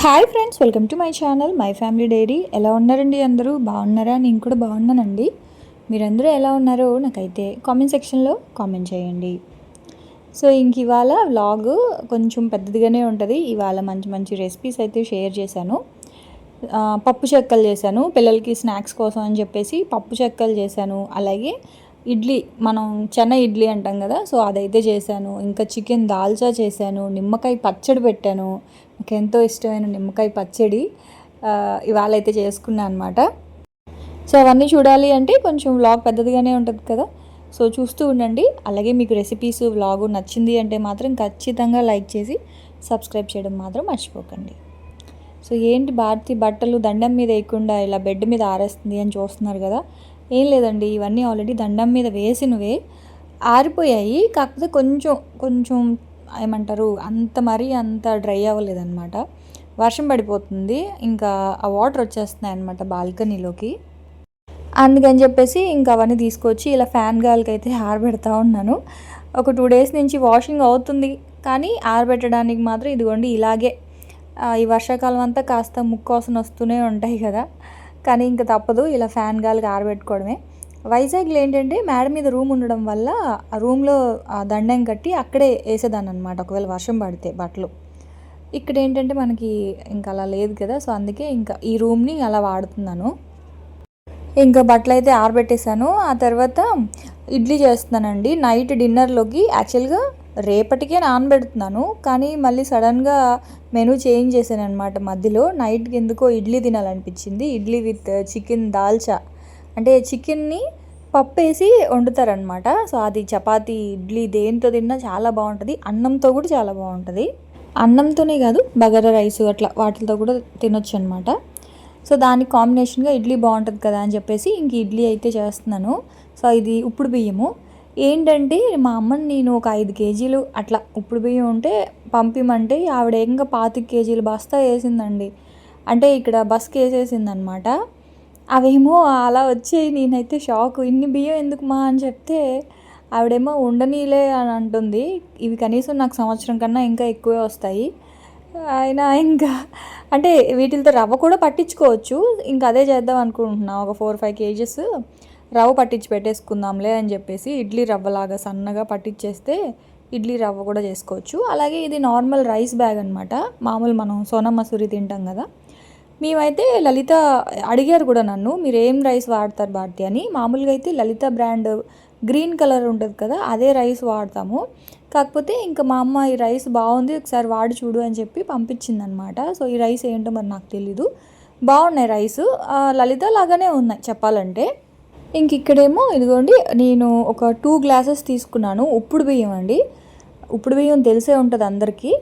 Hi friends welcome to my channel my family diary ఎలా ఉన్నారండి అందరూ? బాగున్నారా? నేను కూడా బాగున్నానండి. మీరందరూ ఎలా ఉన్నారో నాకైతే కామెంట్ సెక్షన్లో కామెంట్ చేయండి. సో ఇంక ఇవాళ వ్లాగ్ కొంచెం పెద్దదిగానే ఉంటుంది. ఇవాళ మంచి మంచి రెసిపీస్ అయితే షేర్ చేశాను. పప్పు చెక్కలు చేశాను. పిల్లలకి స్నాక్స్ కోసం అని చెప్పేసి పప్పు చెక్కలు చేశాను. అలాగే ఇడ్లీ మనం చెన్న ఇడ్లీ అంటాం కదా సో అదైతే చేశాను. ఇంకా చికెన్ దాల్చా చేశాను. నిమ్మకాయ పచ్చడి పెట్టాను. నాకు ఎంతో ఇష్టమైన నిమ్మకాయ పచ్చడి ఇవాళ అయితే చేసుకున్నాను అనమాట సో అవన్నీ చూడాలి అంటే కొంచెం వ్లాగ్ పెద్దదిగానే ఉంటుంది కదా. సో చూస్తూ ఉండండి. అలాగే మీకు రెసిపీస్ వ్లాగ్ నచ్చింది అంటే మాత్రం ఖచ్చితంగా లైక్ చేసి సబ్స్క్రైబ్ చేయడం మాత్రం మర్చిపోకండి. సో ఏంటి భారతి బట్టలు దండం మీద వేయకుండా ఇలా బెడ్ మీద ఆరేస్తుంది అని చూస్తున్నారు కదా. ఏం లేదండి ఇవన్నీ ఆల్రెడీ దండం మీద వేసినవే. ఆరిపోయాయి. కాకపోతే కొంచెం కొంచెం ఏమంటారు అంత మరీ అంత డ్రై అవ్వలేదన్నమాట. వర్షం పడిపోతుంది ఇంకా ఆ వాటర్ వచ్చేస్తున్నాయి అనమాట బాల్కనీలోకి. అందుకని చెప్పేసి ఇంకా అవన్నీ తీసుకొచ్చి ఇలా ఫ్యాన్ గాలికి అయితే ఆరబెడతా ఉన్నాను. ఒక టూ డేస్ నుంచి వాషింగ్ అవుతుంది కానీ ఆరబెట్టడానికి మాత్రం ఇదిగోండి ఇలాగే. ఈ వర్షాకాలం అంతా కాస్త ముక్కోసం వస్తూనే ఉంటాయి కదా. కానీ ఇంకా తప్పదు ఇలా ఫ్యాన్ గాలికి ఆరబెట్టుకోవడమే. వైజాగ్లో ఏంటంటే మేడ మీద రూమ్ ఉండడం వల్ల ఆ రూమ్లో దండం కట్టి అక్కడే వేసేదాన్ని అనమాట ఒకవేళ వర్షం పడితే బట్టలు. ఇక్కడ ఏంటంటే మనకి ఇంకా అలా లేదు కదా సో అందుకే ఇంకా ఈ రూమ్ని అలా వాడుతున్నాను. ఇంకా బట్టలు అయితే ఆరబెట్టేశాను. ఆ తర్వాత ఇడ్లీ చేస్తున్నానండి. నైట్ డిన్నర్లోకి యాక్చువల్గా రేపటికే నానబెడుతున్నాను కానీ మళ్ళీ సడన్గా మెనూ చేంజ్ చేశాను అనమాట మధ్యలో. నైట్కి ఎందుకో idli తినాలనిపించింది. Idli with chicken dalcha. అంటే చికెన్ని పప్పు వేసి వండుతారనమాట సో అది చపాతి ఇడ్లీ దేంతో తిన్నా చాలా బాగుంటుంది. అన్నంతో కూడా చాలా బాగుంటుంది. అన్నంతోనే కాదు బగారా రైస్ అట్లా వాటితో కూడా తినొచ్చు అనమాట సో దానికి కాంబినేషన్గా ఇడ్లీ బాగుంటుంది కదా అని చెప్పేసి ఇంక ఇడ్లీ అయితే చేస్తున్నాను. సో ఇది ఉప్పుడు బియ్యము. ఏంటంటే మా అమ్మని నేను ఒక ఐదు కేజీలు అట్లా ఉప్పుడు బియ్యం ఉంటే పంపిమంటే ఆవిడ ఏకంగా పాతిక కేజీలు బస్తా వేసిందండి. అంటే ఇక్కడ బస్కి వేసేసింది అనమాట అవేమో అలా వచ్చాయి నేనైతే షాక్. ఇన్ని బియ్యం ఎందుకు మా అని చెప్తే ఆవిడేమో ఉండనీలే అని అంటుంది. ఇవి కనీసం నాకు సంవత్సరం కన్నా ఇంకా ఎక్కువే వస్తాయి. ఆయన ఇంకా అంటే వీటితో రవ్వ కూడా పట్టించుకోవచ్చు. ఇంకా అదే చేద్దాం అనుకుంటున్నా. ఒక ఫోర్ ఫైవ్ కేజెస్ రవ్వ పట్టించి పెట్టేసుకుందాంలే అని చెప్పేసి ఇడ్లీ రవ్వలాగా సన్నగా పట్టించేస్తే ఇడ్లీ రవ్వ కూడా చేసుకోవచ్చు. అలాగే ఇది నార్మల్ రైస్ బ్యాగ్ అనమాట మామూలు మనం సోనా మసూరి తింటాం కదా. మేమైతే లలిత అడిగారు కూడా నన్ను మీరు ఏం రైస్ వాడతారు భారతి అని. మామూలుగా అయితే లలిత బ్రాండ్ గ్రీన్ కలర్ ఉంటుంది కదా అదే రైస్ వాడతాము. కాకపోతే ఇంకా మా అమ్మ ఈ రైస్ బాగుంది ఒకసారి వాడి చూడు అని చెప్పి పంపించిందనమాట. సో ఈ రైస్ ఏంటో మరి నాకు తెలీదు. బాగున్నాయి రైస్. లలిత లాగానే ఉన్నాయి చెప్పాలంటే. ఇంక ఇక్కడేమో ఇదిగోండి నేను ఒక టూ గ్లాసెస్ తీసుకున్నాను. ఉప్పుడు బియ్యం అండి. ఉప్పుడు బియ్యం తెలిసే ఉంటుంది అందరికీ.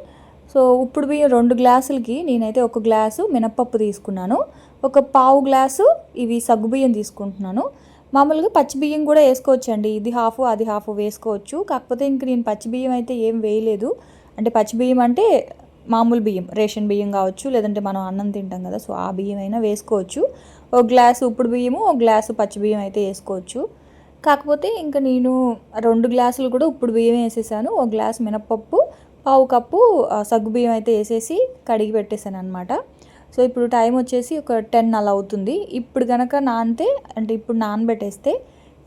సో ఉప్పుడు బియ్యం రెండు గ్లాసులకి నేనైతే ఒక గ్లాసు మినప్పప్పు తీసుకున్నాను. ఒక పావు గ్లాసు ఇవి సగ్గు బియ్యం తీసుకుంటున్నాను. మామూలుగా పచ్చి బియ్యం కూడా వేసుకోవచ్చు అండి ఇది హాఫ్ అది హాఫ్ వేసుకోవచ్చు. కాకపోతే ఇంక నేను పచ్చి బియ్యం అయితే ఏం వేయలేదు. అంటే పచ్చి బియ్యం అంటే మామూలు బియ్యం రేషన్ బియ్యం కావచ్చు లేదంటే మనం అన్నం తింటాం కదా సో ఆ బియ్యం అయినా వేసుకోవచ్చు. ఒక గ్లాసు ఉప్పుడు బియ్యము ఒక గ్లాసు పచ్చి బియ్యం అయితే వేసుకోవచ్చు. కాకపోతే ఇంకా నేను రెండు గ్లాసులు కూడా ఉప్పుడు బియ్యం వేసేసాను. ఒక గ్లాస్ మినప్పప్పు పావు కప్పు సగ్గుబియ్యం అయితే వేసేసి కడిగి పెట్టేశాను అనమాట సో ఇప్పుడు టైం వచ్చేసి ఒక టెన్ అలా అవుతుంది. ఇప్పుడు కనుక నానితే అంటే ఇప్పుడు నానబెట్టేస్తే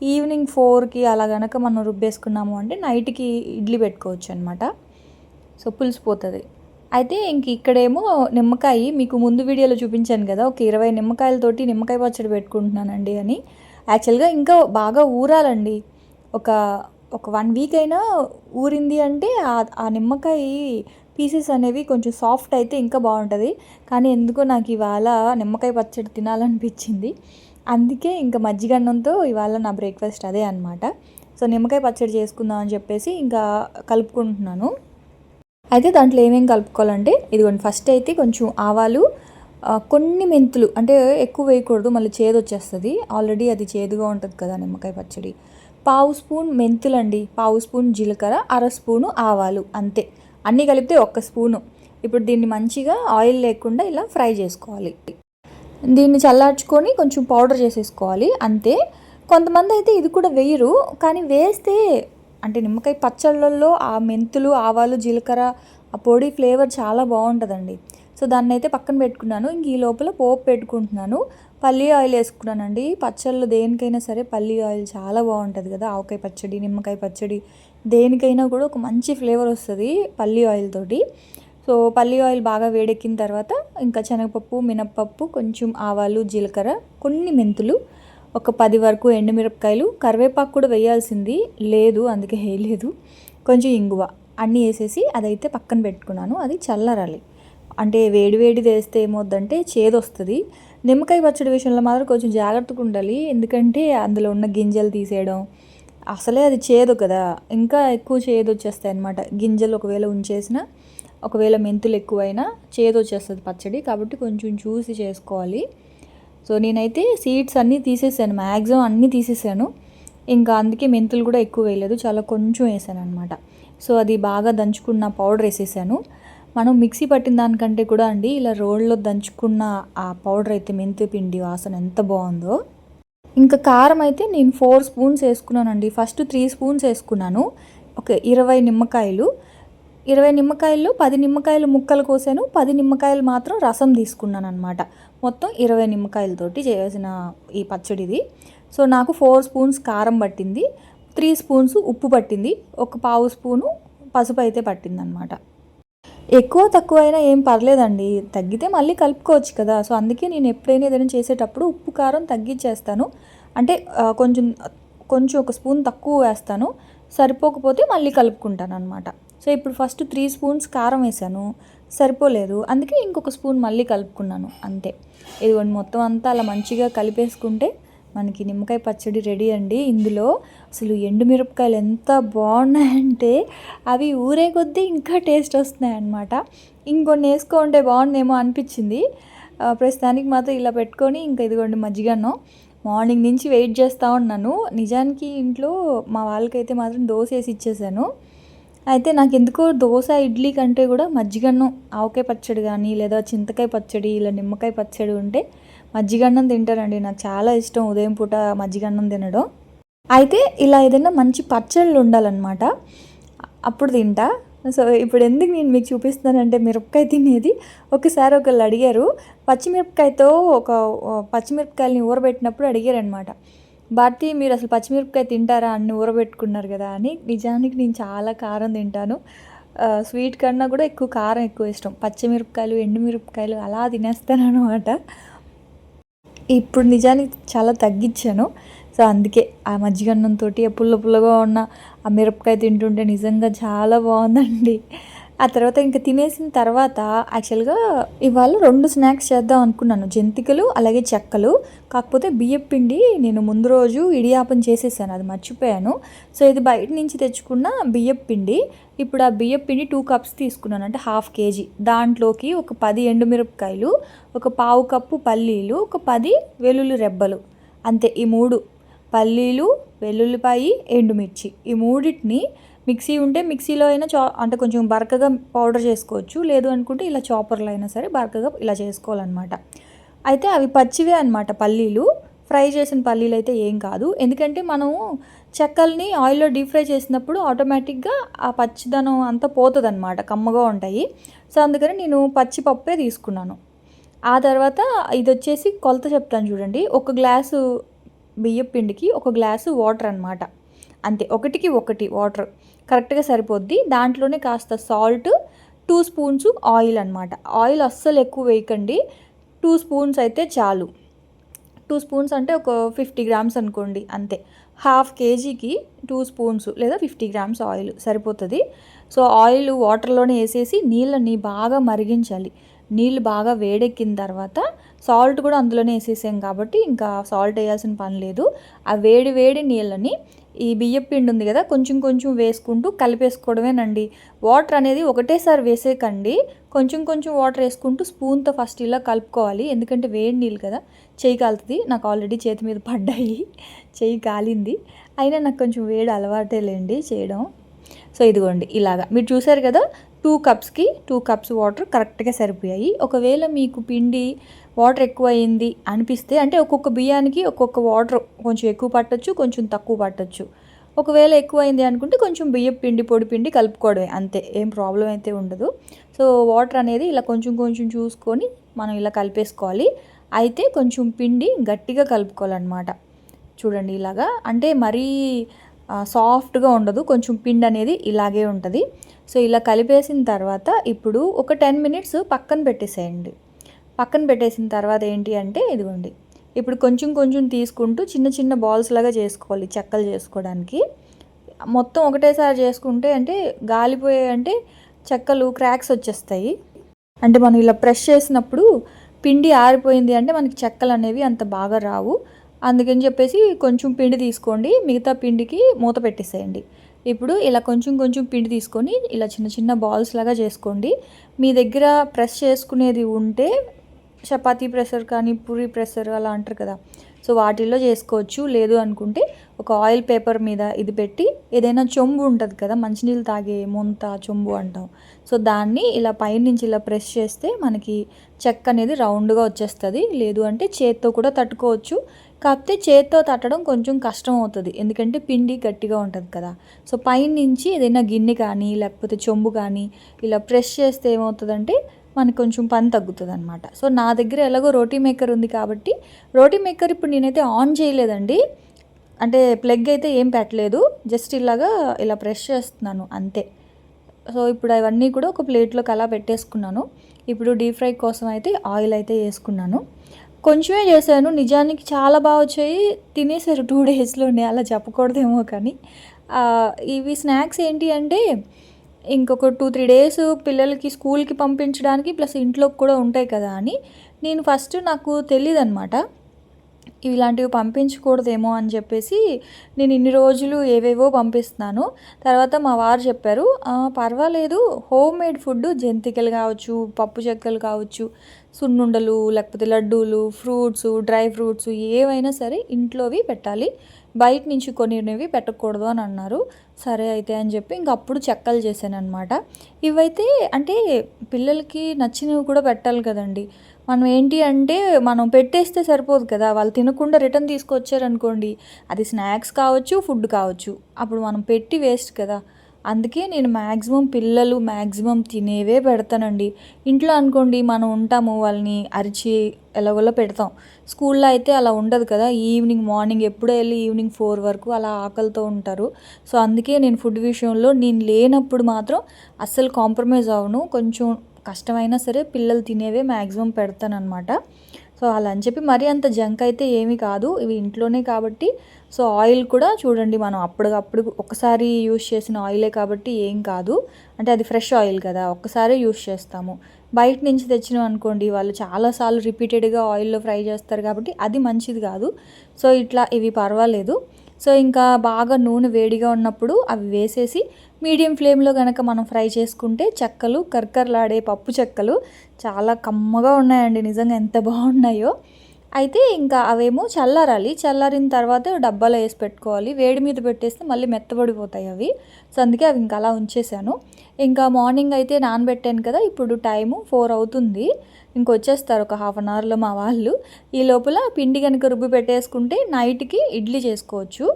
ఈవినింగ్ ఫోర్కి అలా కనుక మనం రుబ్బేసుకున్నాము అంటే నైట్కి ఇడ్లీ పెట్టుకోవచ్చు అనమాట సో పులిసిపోతుంది అయితే ఇంక ఇక్కడేమో నిమ్మకాయ మీకు ముందు వీడియోలో చూపించాను కదా ఒక ఇరవై నిమ్మకాయలతోటి నిమ్మకాయ పచ్చడి పెట్టుకుంటున్నానండి అని. యాక్చువల్గా ఇంకా బాగా ఊరాలండి. ఒక ఒక వన్ వీక్ అయినా ఊరింది అంటే ఆ- నిమ్మకాయ పీసెస్ అనేవి కొంచెం సాఫ్ట్ అయితే ఇంకా బాగుంటుంది. కానీ ఎందుకో నాకు ఇవాళ నిమ్మకాయ పచ్చడి తినాలనిపించింది. అందుకే ఇంకా మజ్జిగ అన్నంతో ఇవాళ నా బ్రేక్ఫాస్ట్ అదే అనమాట సో నిమ్మకాయ పచ్చడి చేసుకుందాం అని చెప్పేసి ఇంకా కలుపుకుంటున్నాను. అయితే దాంట్లో ఏమేమి కలుపుకోవాలంటే ఇదిగోండి ఫస్ట్ అయితే కొంచెం ఆవాలు కొన్ని మెంతులు అంటే ఎక్కువ వేయకూడదు మళ్ళీ చేదు వచ్చేస్తుంది. ఆల్రెడీ అది చేదుగా ఉంటుంది కదా నిమ్మకాయ పచ్చడి. పావు స్పూన్ మెంతులండి. పావు స్పూన్ జీలకర్ర అర స్పూను ఆవాలు అంతే. అన్నీ కలిపితే ఒక్క స్పూను. ఇప్పుడు దీన్ని మంచిగా ఆయిల్ లేకుండా ఇలా ఫ్రై చేసుకోవాలి. దీన్ని చల్లార్చుకొని కొంచెం పౌడర్ చేసేసుకోవాలి అంతే. కొంతమంది అయితే ఇది కూడా వేయరు కానీ వేస్తే అంటే నిమ్మకాయ పచ్చళ్ళల్లో ఆ మెంతులు ఆవాలు జీలకర్ర ఆ పొడి ఫ్లేవర్ చాలా బాగుంటుందండి. సో దాన్ని అయితే పక్కన పెట్టుకున్నాను. ఇంక ఈ లోపల పోపు పెట్టుకుంటున్నాను. పల్లి ఆయిల్ వేసుకున్నానండి. పచ్చళ్ళు దేనికైనా సరే పల్లి ఆయిల్ చాలా బాగుంటుంది కదా. ఆవకాయ పచ్చడి నిమ్మకాయ పచ్చడి దేనికైనా కూడా ఒక మంచి ఫ్లేవర్ వస్తుంది పల్లి ఆయిల్ తోటి. సో పల్లి ఆయిల్ బాగా వేడెక్కిన తర్వాత ఇంకా శనగపప్పు మినప్పప్పు కొంచెం ఆవాలు జీలకర్ర కొన్ని మెంతులు ఒక పది వరకు ఎండుమిరపకాయలు కరివేపాకు కూడా వేయాల్సింది. లేదు అందుకే వేయలేదు కొంచెం ఇంగువ అన్నీ వేసేసి అదైతే పక్కన పెట్టుకున్నాను. అది చల్లరాలి. అంటే వేడి వేడి వేస్తే ఏమవుద్దంటే చేదు వస్తుంది నిమ్మకాయ పచ్చడి విషయంలో మాత్రం కొంచెం జాగ్రత్తగా ఉండాలి. ఎందుకంటే అందులో ఉన్న గింజలు తీసేయడం అసలే అది చేదు కదా. ఇంకా ఎక్కువ చేదు వచ్చేస్తాయి అనమాట గింజలు ఒకవేళ ఉంచేసిన ఒకవేళ మెంతులు ఎక్కువైనా చేదు వచ్చేస్తుంది పచ్చడి. కాబట్టి కొంచెం చూసి చేసుకోవాలి. సో నేనైతే సీడ్స్ అన్నీ తీసేసాను. మ్యాక్సిమం అన్నీ తీసేసాను. ఇంకా అందుకే మెంతులు కూడా ఎక్కువ వేయలేదు. చాలా కొంచెం వేసాను అనమాట సో అది బాగా దంచుకున్న పౌడర్ వేసేసాను. మనం మిక్సీ పట్టిన దానికంటే కూడా అండి ఇలా రోడ్లో దంచుకున్న ఆ పౌడర్ అయితే మెంతి పిండి వాసన ఎంత బాగుందో. ఇంకా కారం అయితే నేను ఫోర్ స్పూన్స్ వేసుకున్నానండి. ఫస్ట్ త్రీ స్పూన్స్ వేసుకున్నాను. ఒక ఇరవై నిమ్మకాయలు. ఇరవై నిమ్మకాయలు పది నిమ్మకాయలు ముక్కలు కోసాను. పది నిమ్మకాయలు మాత్రం రసం తీసుకున్నాను అనమాట మొత్తం ఇరవై నిమ్మకాయలతోటి చేసిన ఈ పచ్చడిది. సో నాకు ఫోర్ స్పూన్స్ కారం పట్టింది. త్రీ స్పూన్స్ ఉప్పు పట్టింది. ఒక పావు స్పూను పసుపు అయితే పట్టింది అనమాట ఎక్కువ తక్కువ అయినా ఏం పర్లేదండి. తగ్గితే మళ్ళీ కలుపుకోవచ్చు కదా. సో అందుకే నేను ఎప్పుడైనా ఏదైనా చేసేటప్పుడు ఉప్పు కారం తగ్గించేస్తాను. అంటే కొంచెం కొంచెం ఒక స్పూన్ తక్కువ వేస్తాను. సరిపోకపోతే మళ్ళీ కలుపుకుంటాను అనమాట సో ఇప్పుడు ఫస్ట్ త్రీ స్పూన్స్ కారం వేసాను. సరిపోలేదు. అందుకే ఇంకొక స్పూన్ మళ్ళీ కలుపుకున్నాను. అంతే. ఇదిగోండి మొత్తం అంతా అలా మంచిగా కలిపేసుకుంటే మనకి నిమ్మకాయ పచ్చడి రెడీ అండి. ఇందులో అసలు ఎండుమిరపకాయలు ఎంత బాగున్నాయంటే అవి ఊరే కొద్దీ ఇంకా టేస్ట్ వస్తున్నాయి అన్నమాట ఇంకొన్ని వేసుకోండి బాగుండేమో అనిపించింది. ప్రస్తుతానికి మాత్రం ఇలా పెట్టుకొని ఇంకా ఇదిగోండి మజ్జిగను మార్నింగ్ నుంచి వెయిట్ చేస్తూ ఉన్నాను. నిజానికి ఇంట్లో మా వాళ్ళకైతే మాత్రం దోశ వేసి ఇచ్చేసాను. అయితే నాకు ఎందుకో దోశ ఇడ్లీ కంటే కూడా మజ్జిగన్నం ఆవకాయ పచ్చడి కానీ లేదా చింతకాయ పచ్చడి ఇలా నిమ్మకాయ పచ్చడి ఉంటే మజ్జిగన్నం తింటారండి. నాకు చాలా ఇష్టం ఉదయం పూట మజ్జిగన్నం తినడం. అయితే ఇలా ఏదైనా మంచి పచ్చళ్ళు ఉండాలన్నమాట. అప్పుడు తింటా. సో ఇప్పుడు ఎందుకు నేను మీకు చూపిస్తున్నానంటే మిరపకాయ తినేది. ఒకసారి ఒకళ్ళు అడిగారు. పచ్చిమిరపకాయతో ఒక పచ్చిమిరపకాయలని ఊరబెట్టినప్పుడు అడిగారనమాట భారతి మీరు అసలు పచ్చిమిరపకాయ తింటారా? అన్ని ఊరబెట్టుకున్నారు కదా అని. నిజానికి నేను చాలా కారం తింటాను. స్వీట్ కన్నా కూడా ఎక్కువ కారం ఎక్కువ ఇష్టం. పచ్చిమిరపకాయలు ఎండుమిరపకాయలు అలా తినేస్తాను అనమాట ఇప్పుడు నిజానికి చాలా తగ్గించాను. సో అందుకే ఆ మజ్జిగన్నంతో పుల్ల పుల్లగా ఉన్న ఆ మిరపకాయ తింటుంటే నిజంగా చాలా బాగుందండి. ఆ తర్వాత ఇంకా తినేసిన తర్వాత యాక్చువల్గా ఇవాళ రెండు స్నాక్స్ చేద్దాం అనుకున్నాను. జంతికలు అలాగే చెక్కలు. కాకపోతే బియ్యం పిండి నేను ముందు రోజు ఇడియాపం చేసేసాను. అది మర్చిపోయాను. సో ఇది బయట నుంచి తెచ్చుకున్న బియ్యం పిండి. ఇప్పుడు ఆ బియ్యం పిండి టూ కప్స్ తీసుకున్నాను. అంటే హాఫ్ కేజీ దాంట్లోకి ఒక పది ఎండుమిరపకాయలు ఒక పావు కప్పు పల్లీలు ఒక పది వెల్లుల్లి రెబ్బలు. అంతే ఈ మూడు. పల్లీలు వెల్లుల్లిపాయి ఎండుమిర్చి. ఈ మూడింటిని మిక్సీ ఉంటే మిక్సీలో అయినా చా అంటే కొంచెం బరకగా పౌడర్ చేసుకోవచ్చు. లేదు అనుకుంటే ఇలా చాపర్లో అయినా సరే బరకగా ఇలా చేసుకోవాలన్నమాట. అయితే అవి పచ్చివే అనమాట పల్లీలు. ఫ్రై చేసిన పల్లీలు అయితే ఏం కాదు. ఎందుకంటే మనము చెక్కల్ని ఆయిల్లో డీప్ ఫ్రై చేసినప్పుడు ఆటోమేటిక్గా ఆ పచ్చిదనం అంతా పోతుంది అనమాట కమ్మగా ఉంటాయి. సో అందుకని నేను పచ్చి పప్పే తీసుకున్నాను. ఆ తర్వాత ఇది వచ్చేసి కొలత చెప్తాను చూడండి. ఒక గ్లాసు బియ్యం పిండికి ఒక గ్లాసు వాటర్ అనమాట అంతే ఒకటికి ఒకటి వాటర్. కరెక్ట్గా సరిపోద్ది. దాంట్లోనే కాస్త సాల్ట్ టూ స్పూన్స్ ఆయిల్ అనమాట ఆయిల్ అస్సలు ఎక్కువ వేయకండి. టూ స్పూన్స్ అయితే చాలు. టూ స్పూన్స్ అంటే ఒక ఫిఫ్టీ గ్రామ్స్ అనుకోండి అంతే. హాఫ్ కేజీకి టూ స్పూన్స్ లేదా ఫిఫ్టీ గ్రామ్స్ ఆయిల్ సరిపోతుంది. సో ఆయిల్ వాటర్లోనే వేసేసి నీళ్ళని బాగా మరిగించాలి. నీళ్ళు బాగా వేడెక్కిన తర్వాత సాల్ట్ కూడా అందులోనే వేసేసాం కాబట్టి ఇంకా సాల్ట్ వేయాల్సిన పని లేదు. ఆ వేడి వేడి నీళ్ళని ఈ బియ్యం పిండి ఉంది కదా కొంచెం కొంచెం వేసుకుంటూ కలిపేసుకోవడమేనండి. వాటర్ అనేది ఒకటేసారి వేసేకండి కొంచెం కొంచెం వాటర్ వేసుకుంటూ స్పూన్తో ఫస్ట్ ఇలా కలుపుకోవాలి. ఎందుకంటే వేడి నీళ్ళు కదా. చేయి కాలుతుంది. నాకు ఆల్రెడీ చేతి మీద పడ్డాయి. చేయి కాలింది. అయినా నాకు కొంచెం వేడి అలవాటే లేండి చేయడం. సో ఇదిగోండి ఇలాగా. మీరు చూసారు కదా టూ కప్స్కి టూ కప్స్ వాటర్ కరెక్ట్గా సరిపోయాయి. ఒకవేళ మీకు పిండి వాటర్ ఎక్కువైంది అనిపిస్తే అంటే ఒక్కొక్క బియ్యానికి ఒక్కొక్క వాటర్ కొంచెం ఎక్కువ పట్టచ్చు కొంచెం తక్కువ పట్టచ్చు. ఒకవేళ ఎక్కువైంది అనుకుంటే కొంచెం బియ్యం పిండి పొడి పిండి కలుపుకోవడమే అంతే ఏం ప్రాబ్లం అయితే ఉండదు. సో వాటర్ అనేది ఇలా కొంచెం కొంచెం చూసుకొని మనం ఇలా కలిపేసుకోవాలి. అయితే కొంచెం పిండి గట్టిగా కలుపుకోవాలన్నమాట. చూడండి ఇలాగా అంటే మరీ సాఫ్ట్గా ఉండదు కొంచెం పిండి అనేది ఇలాగే ఉంటుంది. సో ఇలా కలిపేసిన తర్వాత ఇప్పుడు ఒక టెన్ మినిట్స్ పక్కన పెట్టేసేయండి. పక్కన పెట్టేసిన తర్వాత ఏంటి అంటే ఇదిగోండి. ఇప్పుడు కొంచెం కొంచెం తీసుకుంటూ చిన్న చిన్న బాల్స్ లాగా చేసుకోవాలి చెక్కలు చేసుకోవడానికి. మొత్తం ఒకటేసారి చేసుకుంటే అంటే గాలిపోయే అంటే చెక్కలు క్రాక్స్ వచ్చేస్తాయి. అంటే మనం ఇలా ప్రెష్ చేసినప్పుడు పిండి ఆరిపోయింది అంటే మనకి చెక్కలు అనేవి అంత బాగా రావు. అందుకని చెప్పేసి కొంచెం పిండి తీసుకోండి. మిగతా పిండికి మూత పెట్టేసేయండి. ఇప్పుడు ఇలా కొంచెం కొంచెం పిండి తీసుకొని ఇలా చిన్న చిన్న బాల్స్ లాగా చేసుకోండి. మీ దగ్గర ప్రెస్ చేసుకునేది ఉంటే చపాతీ ప్రెషర్ కానీ పూరి ప్రెషర్ అలా అంటారు కదా. సో వాటిల్లో చేసుకోవచ్చు. లేదు అనుకుంటే ఒక ఆయిల్ పేపర్ మీద ఇది పెట్టి ఏదైనా చెంబు ఉంటుంది కదా మంచినీళ్ళు తాగే ముంత చెంబు అంటాం. సో దాన్ని ఇలా పైనుంచి ఇలా ప్రెస్ చేస్తే మనకి చెక్క అనేది రౌండ్గా వచ్చేస్తుంది. లేదు అంటే చేత్తో కూడా తట్టుకోవచ్చు. కాకపోతే చేత్తో తట్టడం కొంచెం కష్టం అవుతుంది. ఎందుకంటే పిండి గట్టిగా ఉంటుంది కదా. సో పైనుంచి ఏదైనా గిన్నె కానీ లేకపోతే చెంబు కానీ ఇలా ప్రెస్ చేస్తే ఏమవుతుందంటే మనకు కొంచెం పని తగ్గుతుంది అనమాట సో నా దగ్గర ఎలాగో రోటీ మేకర్ ఉంది కాబట్టి రోటీ మేకర్ ఇప్పుడు నేనైతే ఆన్ చేయలేదండి. అంటే ప్లగ్ అయితే ఏం పెట్టలేదు. జస్ట్ ఇలాగా ఇలా ప్రెస్ చేస్తున్నాను అంతే. సో ఇప్పుడు అవన్నీ కూడా ఒక ప్లేట్లోకి అలా పెట్టేసుకున్నాను. ఇప్పుడు డీప్ ఫ్రై కోసం అయితే ఆయిల్ అయితే వేసుకున్నాను. కొంచెమే చేశాను. నిజానికి చాలా బాగా వచ్చాయి. తినేసారు టూ డేస్లోనే అలా చెప్పకూడదేమో కానీ. ఇవి స్నాక్స్ ఏంటి అంటే ఇంకొక టూ త్రీ డేస్ పిల్లలకి స్కూల్కి పంపించడానికి ప్లస్ ఇంట్లోకి కూడా ఉంటాయి కదా అని నేను ఫస్ట్ నాకు తెలియదు అనమాట ఇలాంటివి పంపించకూడదేమో అని చెప్పేసి నేను ఇన్ని రోజులు ఏవేవో పంపిస్తున్నాను. తర్వాత మా వారు చెప్పారు పర్వాలేదు హోమ్ మేడ్ ఫుడ్ జంతికలు కావచ్చు పప్పు చెక్కలు కావచ్చు సున్నుండలు లేకపోతే లడ్డూలు ఫ్రూట్స్ డ్రై ఫ్రూట్స్ ఏవైనా సరే ఇంట్లోవి పెట్టాలి. బయట నుంచి కొనినవి పెట్టకూడదు అని అన్నారు. సరే అయితే అని చెప్పి ఇంక అప్పుడు చెక్కలు చేశాను అనమాట ఇవైతే అంటే పిల్లలకి నచ్చినవి కూడా పెట్టాలి కదండి. మనం ఏంటి అంటే మనం పెట్టేస్తే సరిపోదు కదా. వాళ్ళు తినకుండా రిటర్న్ తీసుకొచ్చారనుకోండి అది స్నాక్స్ కావచ్చు ఫుడ్ కావచ్చు. అప్పుడు మనం పెట్టి వేస్ట్ కదా. అందుకే నేను మ్యాక్సిమం పిల్లలు మ్యాక్సిమం తినేవే పెడతానండి. ఇంట్లో అనుకోండి మనం ఉంటాము వాళ్ళని అరిచి ఎలాగోలా పెడతాం. స్కూల్లో అయితే అలా ఉండదు కదా ఈవినింగ్ మార్నింగ్ ఎప్పుడో వెళ్ళి ఈవినింగ్ ఫోర్ వరకు అలా ఆకలితో ఉంటారు. సో అందుకే నేను ఫుడ్ విషయంలో నేను లేనప్పుడు మాత్రం అస్సలు కాంప్రమైజ్ అవను కొంచెం కష్టమైనా సరే పిల్లలు తినేవే మ్యాక్సిమం పెడతానమాట సో అలా అని చెప్పి మరీ అంత జంక్ అయితే ఏమీ కాదు. ఇవి ఇంట్లోనే కాబట్టి సో ఆయిల్ కూడా చూడండి మనం అప్పటికప్పుడు ఒకసారి యూస్ చేసిన ఆయిలే కాబట్టి ఏం కాదు. అంటే అది ఫ్రెష్ ఆయిల్ కదా ఒక్కసారే యూస్ చేస్తాము. బయట నుంచి తెచ్చినాం అనుకోండి వాళ్ళు చాలాసార్లు రిపీటెడ్గా ఆయిల్లో ఫ్రై చేస్తారు కాబట్టి అది మంచిది కాదు. సో ఇట్లా ఇవి పర్వాలేదు. సో ఇంకా బాగా నూనె వేడిగా ఉన్నప్పుడు అవి వేసేసి మీడియం ఫ్లేమ్లో కనుక మనం ఫ్రై చేసుకుంటే చెక్కలు కర్కర్లాడే పప్పు చెక్కలు చాలా కమ్మగా ఉన్నాయండి. నిజంగా ఎంత బాగున్నాయో. అయితే ఇంకా అవేమో చల్లారాలి. చల్లారిన తర్వాత డబ్బాలో వేసి పెట్టుకోవాలి. వేడి మీద పెట్టేస్తే మళ్ళీ మెత్తబడిపోతాయి అవి. సో అందుకే అవి ఇంకా అలా ఉంచేసాను. ఇంకా మార్నింగ్ అయితే నానబెట్టాను కదా ఇప్పుడు టైము ఫోర్ అవుతుంది. ఇంకొచ్చేస్తారు ఒక హాఫ్ అన్ అవర్లో మా వాళ్ళు. ఈ లోపల పిండి కనుక రుబ్బి పెట్టేసుకుంటే నైట్కి ఇడ్లీ చేసుకోవచ్చు.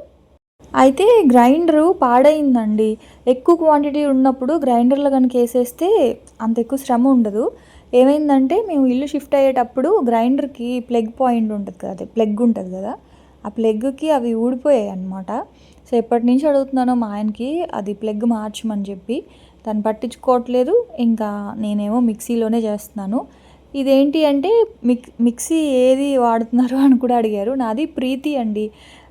అయితే గ్రైండరు పాడైందండి. ఎక్కువ క్వాంటిటీ ఉన్నప్పుడు గ్రైండర్లో కనుక వేసేస్తే అంత ఎక్కువ శ్రమ ఉండదు. ఏమైందంటే మేము ఇల్లు షిఫ్ట్ అయ్యేటప్పుడు గ్రైండర్కి ప్లగ్ పాయింట్ ఉంటుంది కదా అదే ప్లగ్ ఉంటుంది కదా ఆ ప్లగ్కి అవి ఊడిపోయాయి అనమాట సో ఎప్పటి నుంచి అడుగుతున్నానో మా ఆయనకి అది ప్లగ్ మార్చమని చెప్పి దాన్ని పట్టించుకోవట్లేదు ఇంకా నేనేమో మిక్సీలోనే చేస్తున్నాను. ఇదేంటి అంటే మిక్ మిక్సీ ఏది వాడుతున్నారు అని కూడా అడిగారు. నాది ప్రీతి అండి.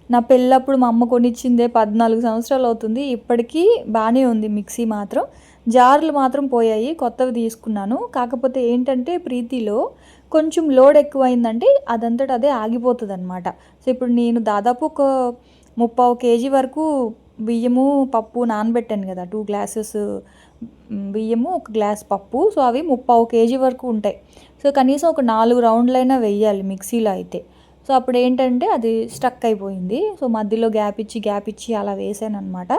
నా పెళ్ళప్పుడు మా అమ్మ కొనిచ్చిందే పద్నాలుగు సంవత్సరాలు అవుతుంది ఇప్పటికీ బాగానే ఉంది మిక్సీ మాత్రం. జార్లు మాత్రం పోయాయి కొత్తవి తీసుకున్నాను. కాకపోతే ఏంటంటే ప్రీతిలో కొంచెం లోడ్ ఎక్కువైందంటే అదంతట అదే ఆగిపోతుంది అనమాట సో ఇప్పుడు నేను దాదాపు ఒక ముప్పావు కేజీ వరకు బియ్యము పప్పు నానబెట్టాను కదా టూ గ్లాసెస్ బియ్యము ఒక గ్లాస్ పప్పు. సో అవి ముప్పావు కేజీ వరకు ఉంటాయి. సో కనీసం ఒక నాలుగు రౌండ్లైనా వెయ్యాలి మిక్సీలో అయితే. సో అప్పుడు ఏంటంటే అది స్టక్ అయిపోయింది. సో మధ్యలో గ్యాప్ ఇచ్చి గ్యాప్ ఇచ్చి అలా వేసాను అనమాట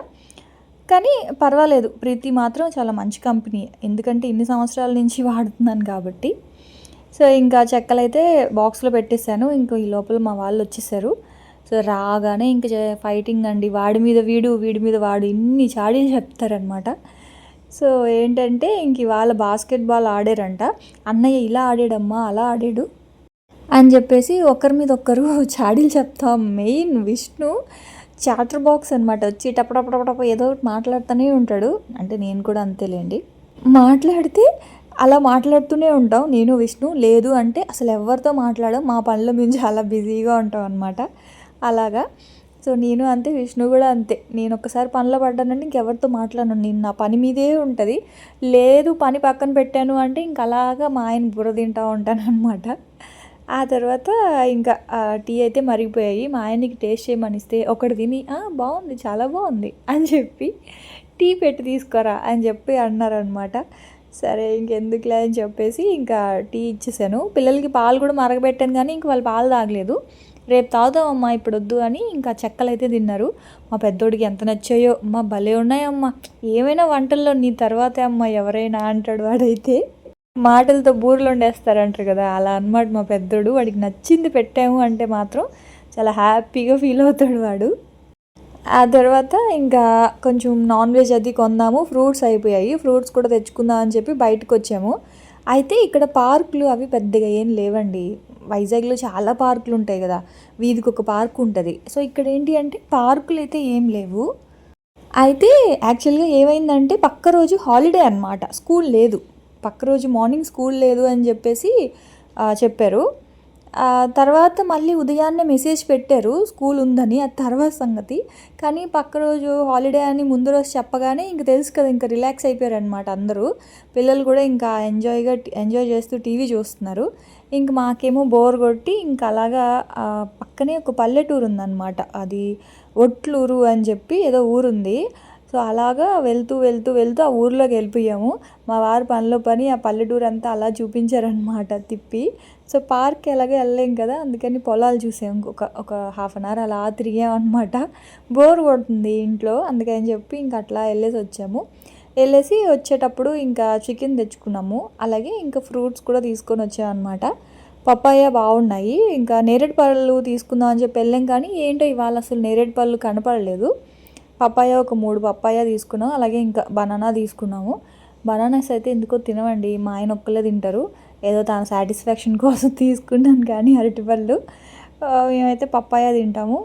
కానీ పర్వాలేదు. ప్రీతి మాత్రం చాలా మంచి కంపెనీ. ఎందుకంటే ఇన్ని సంవత్సరాల నుంచి వాడుతున్నాను కాబట్టి. సో ఇంకా చెక్కలైతే బాక్స్లో పెట్టేశాను. ఇంకా ఈ లోపల మా వాళ్ళు వచ్చేసారు. సో రాగానే ఇంక ఫైటింగ్ అండి. వాడి మీద వీడు వీడి మీద వాడు ఇన్ని చాడీలు చెప్తారనమాట సో ఏంటంటే ఇంక ఇవాళ బాస్కెట్బాల్ ఆడారంట. అన్నయ్య ఇలా ఆడాడమ్మా అలా ఆడాడు అని చెప్పేసి ఒకరి మీద ఒకరు చాడీలు చెప్తాం. మెయిన్ విష్ణు. చాటర్ బాక్స్ అనమాట వచ్చి టపటపటపటప ఏదో ఒకటి మాట్లాడుతూనే ఉంటాడు. అంటే నేను కూడా అంతేలేండి. మాట్లాడితే అలా మాట్లాడుతూనే ఉంటాం. నేను విష్ణు లేదు అంటే అసలు ఎవరితో మాట్లాడడం మా పనిలో మీద చాలా బిజీగా ఉంటాం అనమాట అలాగా. సో నేను అంతే విష్ణు కూడా అంతే. నేను ఒకసారి పనిలో పడ్డానంటే ఇంకెవరితో మాట్లాడను. నేను నా పని మీదే ఉంటుంది. లేదు పని పక్కన పెట్టాను అంటే ఇంక అలాగా మా ఆయన బుర్ర తింటూ ఉంటాను అనమాట ఆ తర్వాత ఇంకా టీ అయితే మరిగిపోయాయి. మా ఆయనకి టేస్ట్ చేయమని ఇస్తే ఒకటి తిని బాగుంది చాలా బాగుంది అని చెప్పి టీ పెట్టి తీసుకోరా అని చెప్పి అన్నారనమాట సరే ఇంకెందుకులే అని చెప్పేసి ఇంకా టీ ఇచ్చేసాను. పిల్లలకి పాలు కూడా మరగబెట్టాను కానీ ఇంక వాళ్ళు పాలు తాగలేదు. రేపు తాగుదామమ్మా ఇప్పుడు వద్దు అని ఇంకా చెక్కలు అయితే తిన్నారు. మా పెద్దోడికి ఎంత నచ్చాయో అమ్మ భలే ఉన్నాయమ్మా ఏమైనా వంటల్లో నీ తర్వాతే అమ్మ ఎవరైనా అంటాడు వాడైతే. మాటలతో బూరెలు వండేస్తారంటారు కదా అలా అన్నమాట మా పెద్దోడు. వాడికి నచ్చింది పెట్టాము అంటే మాత్రం చాలా హ్యాపీగా ఫీల్ అవుతాడు వాడు. ఆ తర్వాత ఇంకా కొంచెం నాన్ వెజ్ అది కొందాము ఫ్రూట్స్ అయిపోయాయి. ఫ్రూట్స్ కూడా తెచ్చుకుందాం అని చెప్పి బయటకు వచ్చాము. అయితే ఇక్కడ పార్కులు అవి పెద్దగా ఏం లేవండి. వైజాగ్లో చాలా పార్కులు ఉంటాయి కదా వీధికి ఒక పార్క్ ఉంటుంది. సో ఇక్కడ ఏంటి అంటే పార్కులు అయితే ఏం లేవు. అయితే యాక్చువల్గా ఏమైందంటే పక్క రోజు హాలిడే అన్నమాట. స్కూల్ లేదు. పక్క రోజు మార్నింగ్ స్కూల్ లేదు అని చెప్పేసి చెప్పారు. తర్వాత మళ్ళీ ఉదయాన్నే మెసేజ్ పెట్టారు స్కూల్ ఉందని అది తర్వాత సంగతి. కానీ పక్క రోజు హాలిడే అని ముందు రోజు చెప్పగానే ఇంక తెలుసు కదా ఇంకా రిలాక్స్ అయిపోయారు అనమాట అందరూ. పిల్లలు కూడా ఇంకా ఎంజాయ్గా ఎంజాయ్ చేస్తూ టీవీ చూస్తున్నారు. ఇంక మాకేమో బోర్ కొట్టి ఇంకా అలాగా పక్కనే ఒక పల్లెటూరు ఉందన్నమాట అది ఒట్లూరు అని చెప్పి ఏదో ఊరుంది. సో అలాగా వెళ్తూ వెళ్తూ వెళ్తూ ఆ ఊర్లోకి వెళ్ళిపోయాము. మా వారు పనిలో పని ఆ పల్లెటూరు అంతా అలా చూపించారనమాట తిప్పి. సో పార్క్ ఎలాగో వెళ్ళలేం కదా అందుకని పొలాలు చూసాం. ఒక ఒక హాఫ్ అన్ అవర్ అలా తిరిగాం అనమాట బోర్ కొడుతుంది ఇంట్లో అందుకని చెప్పి ఇంక అట్లా వెళ్ళేసి వచ్చాము. వెళ్ళేసి వచ్చేటప్పుడు ఇంకా చికెన్ తెచ్చుకున్నాము. అలాగే ఇంకా ఫ్రూట్స్ కూడా తీసుకొని వచ్చామన్నమాట. పప్పాయ బాగున్నాయి. ఇంకా నేరేడు పళ్ళు తీసుకుందాం అని చెప్పి వెళ్ళాం కానీ ఏంటో ఇవాళ అసలు నేరేడు పళ్ళు కనపడలేదు. పప్పాయ ఒక మూడు పప్పాయ తీసుకున్నాం. అలాగే ఇంకా బనానా తీసుకున్నాము. బనానాస్ అయితే ఎందుకో తినవండి. మా ఆయన ఒక్కలే తింటారు. ఏదో తన సాటిస్ఫాక్షన్ కోసం తీసుకున్నాను కానీ అరటిపళ్ళు. మేమైతే పప్పాయ తింటాము.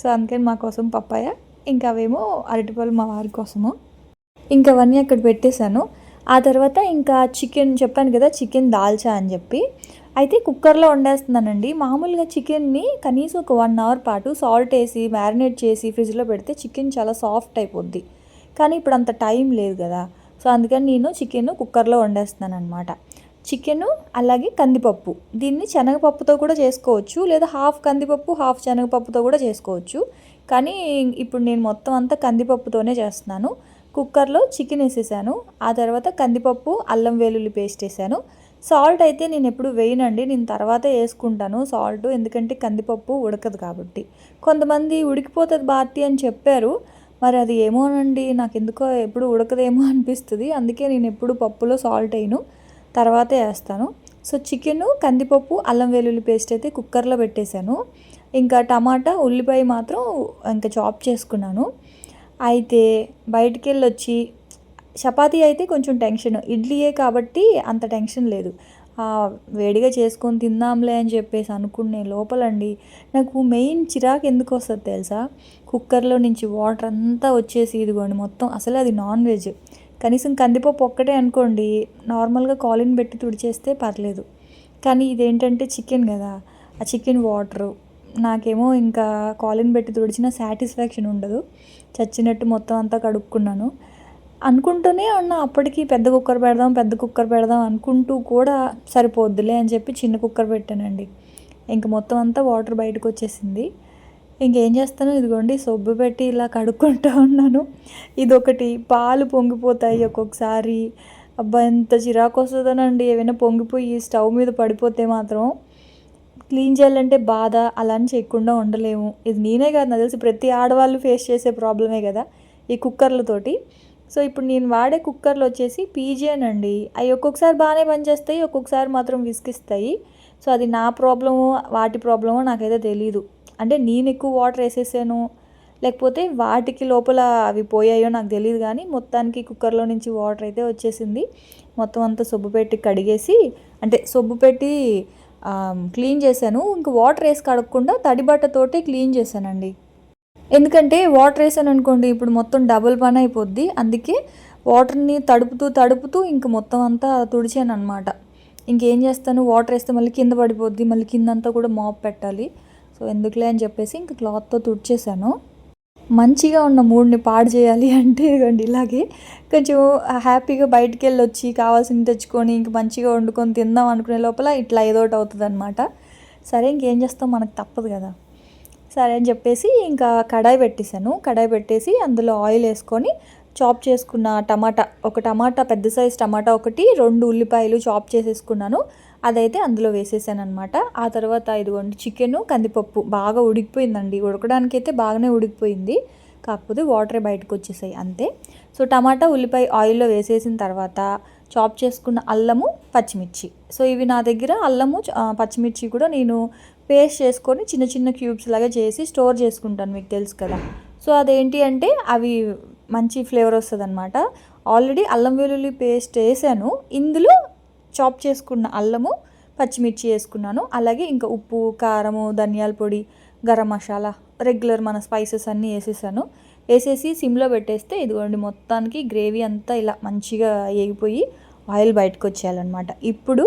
సో అందుకని మా కోసం పప్పాయ. ఇంకా అవేమో అరటిపళ్ళు మా వారి కోసము. ఇంకా అవన్నీ అక్కడ పెట్టేశాను. ఆ తర్వాత ఇంకా చికెన్ చెప్పాను కదా చికెన్ దాల్చా అని చెప్పి. అయితే కుక్కర్లో వండేస్తున్నానండి. మామూలుగా చికెన్ని కనీసం ఒక వన్ అవర్ పాటు సాల్ట్ వేసి మ్యారినేట్ చేసి ఫ్రిడ్జ్లో పెడితే చికెన్ చాలా సాఫ్ట్ అయిపోద్ది. కానీ ఇప్పుడు అంత టైం లేదు కదా. సో అందుకని నేను చికెన్ కుక్కర్లో వండేస్తున్నాను అనమాట చికెను అలాగే కందిపప్పు. దీన్ని శనగపప్పుతో కూడా చేసుకోవచ్చు. లేదా హాఫ్ కందిపప్పు హాఫ్ శనగపప్పుతో కూడా చేసుకోవచ్చు. కానీ ఇప్పుడు నేను మొత్తం అంతా కందిపప్పుతోనే చేస్తున్నాను. కుక్కర్లో చికెన్ వేసేసాను. ఆ తర్వాత కందిపప్పు అల్లం వెల్లుల్లి పేస్ట్ వేసాను. సాల్ట్ అయితే నేను ఎప్పుడు వేయనండి నేను తర్వాతే వేసుకుంటాను సాల్ట్. ఎందుకంటే కందిపప్పు ఉడకదు కాబట్టి. కొంతమంది ఉడికిపోతుంది భారతి అని చెప్పారు మరి అది ఏమోనండి నాకు ఎందుకో ఎప్పుడు ఉడకదేమో అనిపిస్తుంది. అందుకే నేను ఎప్పుడు పప్పులో సాల్ట్ వేయను తర్వాతే వేస్తాను. సో చికెను కందిపప్పు అల్లం వెల్లుల్లి పేస్ట్ అయితే కుక్కర్లో పెట్టేశాను. ఇంకా టమాటా ఉల్లిపాయ మాత్రం ఇంకా చాప్ చేసుకున్నాను. అయితే బయటికి వెళ్ళొచ్చి చపాతీ అయితే కొంచెం టెన్షన్. ఇడ్లీయే కాబట్టి అంత టెన్షన్ లేదు. వేడిగా చేసుకొని తిందాంలే అని చెప్పేసి అనుకునే లోపలండి. నాకు మెయిన్ చిరాకు ఎందుకు వస్తుంది తెలుసా? కుక్కర్లో నుంచి వాటర్ అంతా వచ్చేసి ఇదిగోండి మొత్తం అసలు అది నాన్ వెజ్. కనీసం కందిపప్పు ఒక్కటే అనుకోండి నార్మల్గా కాలిన్ పెట్టి తుడిచేస్తే పర్లేదు. కానీ ఇదేంటంటే చికెన్ కదా ఆ చికెన్ వాటరు. నాకేమో ఇంకా కాలిన్ పెట్టి తుడిచిన సాటిస్ఫాక్షన్ ఉండదు. చచ్చినట్టు మొత్తం అంతా కడుక్కున్నాను. అనుకుంటూనే ఉన్నా అప్పటికి పెద్ద కుక్కర్ పెడదాం పెద్ద కుక్కర్ పెడదాం అనుకుంటూ కూడా సరిపోద్దులే అని చెప్పి చిన్న కుక్కర్ పెట్టానండి. ఇంక మొత్తం అంతా వాటర్ బయటకు వచ్చేసింది. ఇంకేం చేస్తాను ఇదిగోండి సొబ్బు పెట్టి ఇలా కడుక్కుంటూ ఉన్నాను. ఇదొకటి. పాలు పొంగిపోతాయి ఒక్కొక్కసారి. అబ్బా ఎంత చిరాకు వస్తుందనండి. ఏమైనా పొంగిపోయి స్టవ్ మీద పడిపోతే మాత్రం క్లీన్ చేయాలంటే బాధ అలా అని చేయకుండా ఉండలేము. ఇది నేనే కాదు నాకు తెలిసి ప్రతి ఆడవాళ్ళు ఫేస్ చేసే ప్రాబ్లమే కదా ఈ కుక్కర్లతోటి. సో ఇప్పుడు నేను వాడే కుక్కర్లు వచ్చేసి పీజియన్ అండి. అవి ఒక్కొక్కసారి బాగానే పనిచేస్తాయి ఒక్కొక్కసారి మాత్రం విసిగిస్తాయి సో అది నా ప్రాబ్లమో వాటి ప్రాబ్లమో నాకైతే తెలీదు. అంటే నేను ఎక్కువ వాటర్ వేసేసాను లేకపోతే వాటికి లోపల అవి పోయాయో నాకు తెలియదు కానీ మొత్తానికి కుక్కర్లో నుంచి వాటర్ అయితే వచ్చేసింది. మొత్తం అంతా సొబ్బు పెట్టి కడిగేసి అంటే సొబ్బు పెట్టి క్లీన్ చేశాను. ఇంక వాటర్ వేసి కడగకుండా తడి బట్టతోటే క్లీన్ చేశానండి. ఎందుకంటే వాటర్ వేసాను అనుకోండి ఇప్పుడు మొత్తం డబుల్ పని అయిపోద్ది. అందుకే వాటర్ని తడుపుతూ తడుపుతూ ఇంక మొత్తం అంతా తుడిచాను అనమాట ఇంకేం చేస్తాను? వాటర్ వేస్తే మళ్ళీ కింద పడిపోద్ది. మళ్ళీ కిందంతా కూడా మాప్ పెట్టాలి. సో ఎందుకులే అని చెప్పేసి ఇంక క్లాత్తో తుడిచేసాను మంచిగా ఉన్న మూడ్ని పాడు చేయాలి అంటే ఇదిగోండి ఇలాగే కొంచెం హ్యాపీగా బయటికి వెళ్ళి వచ్చి కావాల్సింది తెచ్చుకొని ఇంక మంచిగా వండుకొని తిందాం అనుకునే లోపల ఇట్లా ఏదో ఒకటి అవుతుంది అనమాట సరే ఇంకేం చేస్తాం? మనకు తప్పదు కదా. సరే అని చెప్పేసి ఇంకా కడాయి పెట్టేశాను. కడాయి పెట్టేసి అందులో ఆయిల్ వేసుకొని చాప్ చేసుకున్న టమాటా ఒక టమాటా పెద్ద సైజ్ టమాటా ఒకటి రెండు ఉల్లిపాయలు చాప్ చేసేసుకున్నాను. అదైతే అందులో వేసేసాను అనమాట ఆ తర్వాత ఇదిగోండి చికెను కందిపప్పు బాగా ఉడికిపోయిందండి. ఉడకడానికి అయితే బాగానే ఉడికిపోయింది. కాకపోతే వాటర్ బయటకు వచ్చేసాయి అంతే. సో టమాటా ఉల్లిపాయ ఆయిల్లో వేసేసిన తర్వాత చాప్ చేసుకున్న అల్లము పచ్చిమిర్చి. సో ఇవి నా దగ్గర అల్లము పచ్చిమిర్చి కూడా నేను పేస్ట్ చేసుకొని చిన్న చిన్న క్యూబ్స్ లాగా చేసి స్టోర్ చేసుకుంటాను మీకు తెలుసు కదా. సో అదేంటి అంటే అవి మంచి ఫ్లేవర్ వస్తుంది అనమాట ఆల్రెడీ అల్లం వెల్లుల్లి పేస్ట్ వేసాను. ఇందులో చాప్ చేసుకున్న అల్లము పచ్చిమిర్చి వేసుకున్నాను. అలాగే ఇంకా ఉప్పు కారము ధనియాల పొడి గరం మసాలా రెగ్యులర్ మన స్పైసెస్ అన్నీ వేసేసాను. వేసేసి సిమ్లో పెట్టేస్తే ఇదిగోండి మొత్తానికి గ్రేవీ అంతా ఇలా మంచిగా ఏగిపోయి ఆయిల్ బయటకు వచ్చేయాలన్నమాట. ఇప్పుడు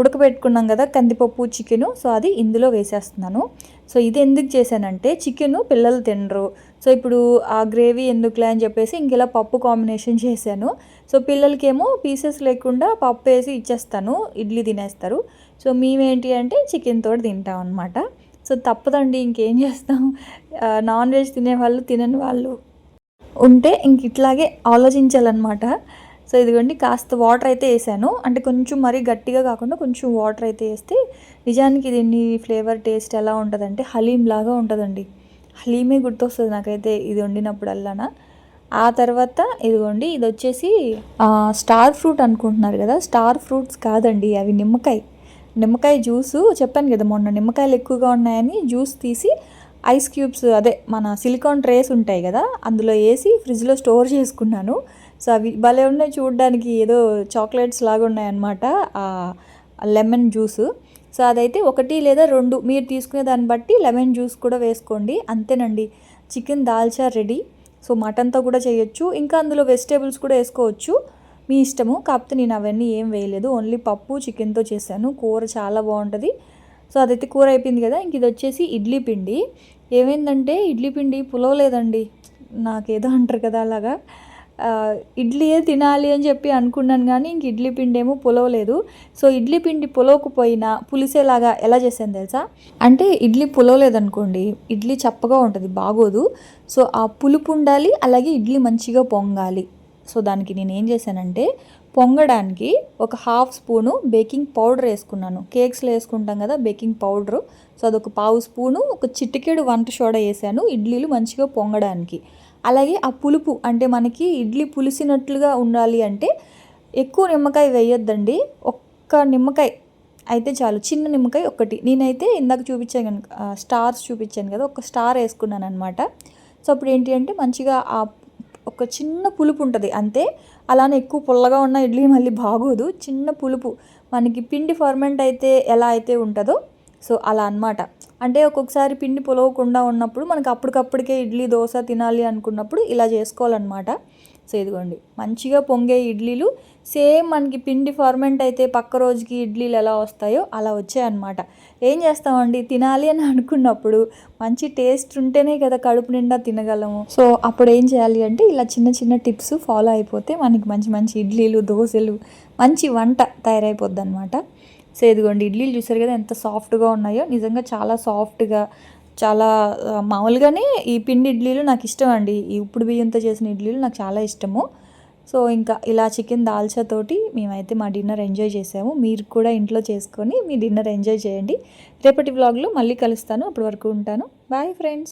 ఉడకబెట్టుకున్నాం కదా కందిపప్పు చికెను. సో అది ఇందులో వేసేస్తున్నాను. సో ఇది ఎందుకు చేశానంటే చికెను పిల్లలు తినరు. సో ఇప్పుడు ఆ గ్రేవీ ఎందుకులే అని చెప్పేసి ఇంకెలా పప్పు కాంబినేషన్ చేశాను. సో పిల్లలకేమో పీసెస్ లేకుండా పప్పు వేసి ఇచ్చేస్తాను. ఇడ్లీ తినేస్తారు. సో మేమేంటి అంటే చికెన్ తోటి తింటాం అనమాట సో తప్పదండి ఇంకేం చేస్తాం. నాన్ వెజ్ తినే వాళ్ళు తినని వాళ్ళు ఉంటే ఇంక ఇట్లాగే ఆలోచించాలన్నమాట. సో ఇదిగోండి కాస్త వాటర్ అయితే వేసాను. అంటే కొంచెం మరీ గట్టిగా కాకుండా కొంచెం వాటర్ అయితే వేస్తే నిజానికి దీన్ని ఫ్లేవర్ టేస్ట్ ఎలా ఉంటుందంటే హలీం లాగా ఉంటుందండి. హలీమే గుర్తొస్తుంది నాకైతే ఇది వండినప్పుడల్లానా. ఆ తర్వాత ఇదిగోండి ఇది వచ్చేసి స్టార్ ఫ్రూట్ అనుకుంటున్నారు కదా. స్టార్ ఫ్రూట్స్ కాదండి అవి నిమ్మకాయ. నిమ్మకాయ జ్యూసు చెప్పాను కదా మొన్న నిమ్మకాయలు ఎక్కువగా ఉన్నాయని జ్యూస్ తీసి ఐస్ క్యూబ్స్ అదే మన సిలికాన్ ట్రేస్ ఉంటాయి కదా అందులో వేసి ఫ్రిడ్జ్లో స్టోర్ చేసుకున్నాను. సో అవి భలే ఉన్నాయి చూడడానికి. ఏదో చాక్లెట్స్ లాగా ఉన్నాయన్నమాట. Lemon juice. సో అదైతే ఒకటి లేదా రెండు. మీరు తీసుకునే దాన్ని బట్టి లెమన్ జ్యూస్ కూడా వేసుకోండి. అంతేనండి. Chicken dalcha ready. సో మటన్తో కూడా చేయొచ్చు. ఇంకా అందులో వెజిటేబుల్స్ కూడా వేసుకోవచ్చు. మీ ఇష్టము. కాకపోతే నేను అవన్నీ ఏం వేయలేదు. ఓన్లీ పప్పు చికెన్తో చేశాను. కూర చాలా బాగుంటుంది. సో అదైతే కూర అయిపోయింది కదా. ఇంక ఇది వచ్చేసి ఇడ్లీ పిండి. ఏమైందంటే ఇడ్లీ పిండి పులవలేదండి. నాకేదో అంటారు కదా అలాగా. ఇడ్లీయే తినాలి అని చెప్పి అనుకున్నాను కానీ ఇంక ఇడ్లీ పిండి ఏమో పులవలేదు. సో ఇడ్లీ పిండి పులవకపోయినా పులిసేలాగా ఎలా చేశాను తెలుసా? అంటే ఇడ్లీ పులవలేదనుకోండి ఇడ్లీ చప్పగా ఉంటుంది బాగోదు. సో ఆ పులుపు ఉండాలి అలాగే ఇడ్లీ మంచిగా పొంగాలి. సో దానికి నేను ఏం చేశానంటే పొంగడానికి ఒక హాఫ్ స్పూను బేకింగ్ పౌడర్ వేసుకున్నాను. కేక్స్లో వేసుకుంటాం కదా బేకింగ్ పౌడరు. సో అదొక పావు స్పూను ఒక చిటికెడు వంట సోడా వేసాను ఇడ్లీలు మంచిగా పొంగడానికి. అలాగే ఆ పులుపు అంటే మనకి ఇడ్లీ పులిసినట్లుగా ఉండాలి అంటే ఎక్కువ నిమ్మకాయ వేయొద్దండి. ఒక్క నిమ్మకాయ అయితే చాలు. చిన్న నిమ్మకాయ ఒకటి. నేనైతే ఇందాక చూపించాను కనుక స్టార్స్ చూపించాను కదా ఒక స్టార్ వేసుకున్నాను అనమాట సో అప్పుడు ఏంటి అంటే మంచిగా ఆ ఒక చిన్న పులుపు ఉంటుంది. అంతే. అలానే ఎక్కువ పుల్లగా ఉన్న ఇడ్లీ మళ్ళీ బాగోదు. చిన్న పులుపు. మనకి పిండి ఫర్మెంట్ అయితే ఎలా అయితే ఉంటుందో సో అలా అనమాట అంటే ఒక్కొక్కసారి పిండి పొలవకుండా ఉన్నప్పుడు మనకు అప్పటికప్పటికే ఇడ్లీ దోశ తినాలి అనుకున్నప్పుడు ఇలా చేసుకోవాలన్నమాట. సో ఇదిగోండి. మంచిగా పొంగే ఇడ్లీలు. సేమ్ మనకి పిండి ఫర్మెంట్ అయితే పక్క రోజుకి ఇడ్లీలు ఎలా వస్తాయో అలా వచ్చాయన్నమాట. ఏం చేస్తామండి? తినాలి అని అనుకున్నప్పుడు మంచి టేస్ట్ ఉంటేనే కదా కడుపు నిండా తినగలము. సో అప్పుడు ఏం చేయాలి అంటే ఇలా చిన్న చిన్న టిప్స్ ఫాలో అయిపోతే మనకి మంచి మంచి ఇడ్లీలు దోశలు మంచి వంట తయారైపోద్ది అనమాట సో ఇదిగోండి ఇడ్లీలు చూసారు కదా ఎంత సాఫ్ట్గా ఉన్నాయో. నిజంగా చాలా సాఫ్ట్గా చాలా మామూలుగానే ఈ పిండి ఇడ్లీలు నాకు ఇష్టం అండి. ఈ ఉప్పుడు బియ్యంతో చేసిన ఇడ్లీలు నాకు చాలా ఇష్టము. సో ఇంకా ఇలా చికెన్ దాల్చా తోటి మేమైతే మా డిన్నర్ ఎంజాయ్ చేసాము. మీరు కూడా ఇంట్లో చేసుకొని మీ డిన్నర్ ఎంజాయ్ చేయండి. రేపటి వ్లాగ్లో మళ్ళీ కలుస్తాను. అప్పటి వరకు ఉంటాను. Bye friends.